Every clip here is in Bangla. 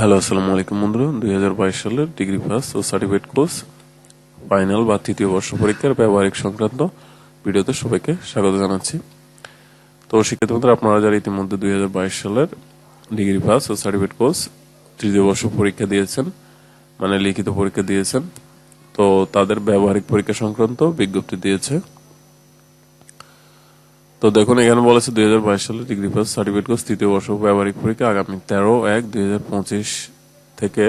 হ্যালো আসসালামু আলাইকুম বন্ধুরা। দুই হাজার বাইশ সালের ডিগ্রি পাস ও সার্টিফিকেট কোর্স ফাইনাল বা তৃতীয় বর্ষ পরীক্ষার ব্যবহারিক সংক্রান্ত ভিডিওতে সবাইকে স্বাগত জানাচ্ছি। তো শিক্ষার্থী বন্ধুরা আপনারা যারা ইতিমধ্যে দুই হাজার বাইশ সালের ডিগ্রি পাস ও সার্টিফিকেট কোর্স তৃতীয় বর্ষ পরীক্ষা দিয়েছেন মানে লিখিত পরীক্ষা দিয়েছেন, তো তাদের ব্যবহারিক পরীক্ষা সংক্রান্ত বিজ্ঞপ্তি দিয়েছে। তো দেখুন, এখানে বলেছে দুই হাজার বাইশ সালে ডিগ্রি পাস সার্টিফিকেট কোর্স তৃতীয় বর্ষ ব্যবহারিক পরীক্ষা আগামী তেরো এক দুই হাজার পঁচিশ থেকে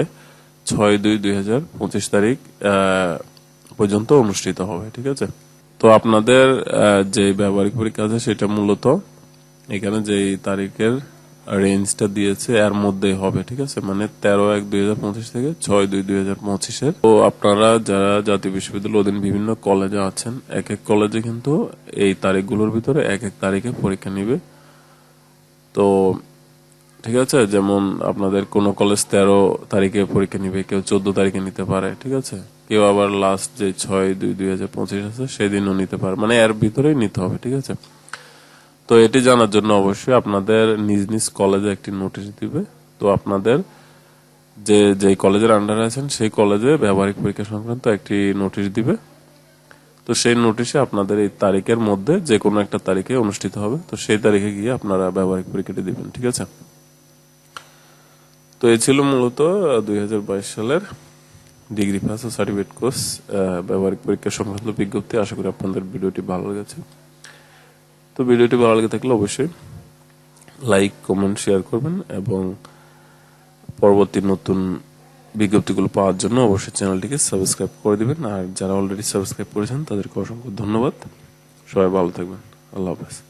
ছয় দুই দুই হাজার পঁচিশ তারিখ পর্যন্ত অনুষ্ঠিত হবে, ঠিক আছে? তো আপনাদের যে ব্যবহারিক পরীক্ষা আছে সেটা মূলত এখানে যেই তারিখের রেঞ্জটা দিয়েছে, এর মধ্যেই হবে, ঠিক আছে? মানে তেরো এক দুই হাজার পঁচিশ থেকে ছয় দুই দুই হাজার পঁচিশের। তো আপনারা যারা জাতীয় বিশ্ববিদ্যালয় অধীন বিভিন্ন কলেজে আছেন, এক এক কলেজে কিন্তু এই তারিখগুলোর ভিতরে এক এক তারিখে পরীক্ষা নিবে। তো ঠিক আছে? যেমন আপনাদের কোন কলেজ তেরো তারিখে পরীক্ষা নিবে, কেউ চোদ্দ তারিখে নিতে পারে, ঠিক আছে? কেউ আবার লাস্ট যে ছয় দুই দুই হাজার পঁচিশ আছে, সেদিনও নিতে পারে। মানে এর ভিতরেই নিতে হবে, ঠিক আছে? তো এটি জানার জন্য অবশ্যই আপনাদের নিজ নিজ কলেজে একটি নোটিশ দিবে। তো আপনাদের যে যে কলেজের আন্ডারে আছেন, সেই কলেজে ব্যবহারিক পরীক্ষা সংক্রান্ত একটি নোটিশ দিবে। তো সেই নোটিশে আপনাদের এই তারিখের মধ্যে যে কোনো একটা তারিখে অনুষ্ঠিত হবে। তো সেই তারিখে গিয়ে আপনারা ব্যবহারিক পরীক্ষাটি দিবেন, ঠিক আছে? তো এই ছিল মূলত দুই হাজার বাইশ সালের ডিগ্রি পাস ও সার্টিফিকেট কোর্স ব্যবহারিক পরীক্ষা সংক্রান্ত বিজ্ঞপ্তি। আশা করি আপনাদের ভিডিওটি ভালো লেগেছে। তো ভিডিওটি ভালো লেগে থাকলে অবশ্যই লাইক কমেন্ট শেয়ার করবেন এবং পরবর্তী নতুন বিজ্ঞপ্তিগুলো পাওয়ার জন্য অবশ্যই চ্যানেলটিকে সাবস্ক্রাইব করে দিবেন। আর যারা অলরেডি সাবস্ক্রাইব করেছেন, তাদেরকে অসংখ্য ধন্যবাদ। সবাই ভালো থাকবেন। আল্লাহ হাফেজ।